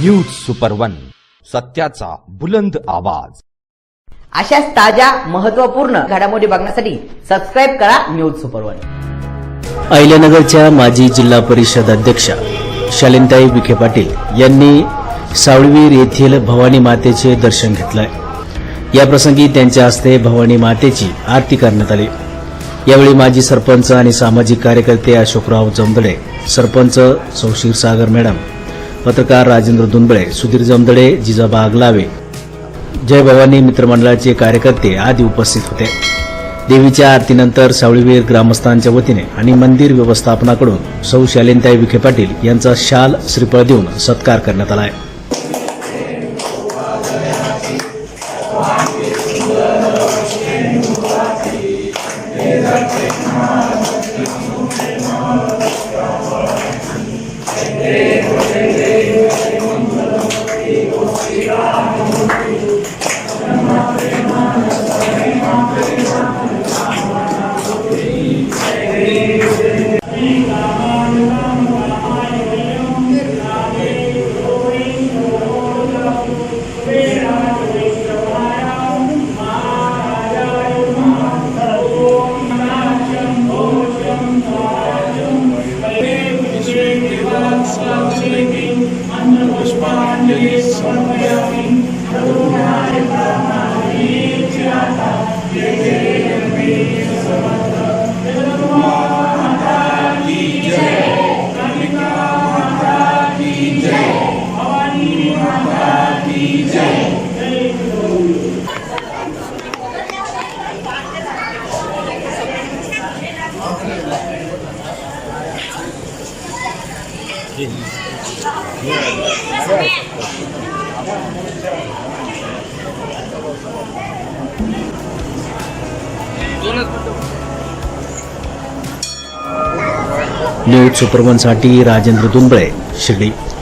News super one सत्याचा बुलंद आवाज. अशाच ताज्या महत्त्वपूर्ण घडामोडी बघण्यासाठी सबस्क्राईब करा न्यूज सुपर वन. अहिल्यानगरच्या माजी जिल्हा परिषद अध्यक्षा शालिनताई विखे पाटील यांनी सावळवीर येथील भवानी मातेचे दर्शन घेतलंय. याप्रसंगी त्यांच्या हस्ते भवानी मातेची आरती करण्यात आली. यावेळी माजी सरपंच आणि सामाजिक कार्यकर्ते अशोकराव जमदडे सरपंच सौ क्षीरसागर मॅडम पत्रकार राजेंद्र दुंबळे सुधीर जमदडे जिजाबा आगलावे जय भवानी मित्रमंडळाचे कार्यकर्ते आदी उपस्थित होते. देवीच्या आरतीनंतर सावळीवीर ग्रामस्थांच्या वतीने आणि मंदिर व्यवस्थापनाकडून सौ शालिनताई विखे पाटील यांचा शाल श्रीफळ देऊन सत्कार करण्यात आला आहे. न्यूज सुपरवनसाठी राजेंद्र दुंबळे शिर्डी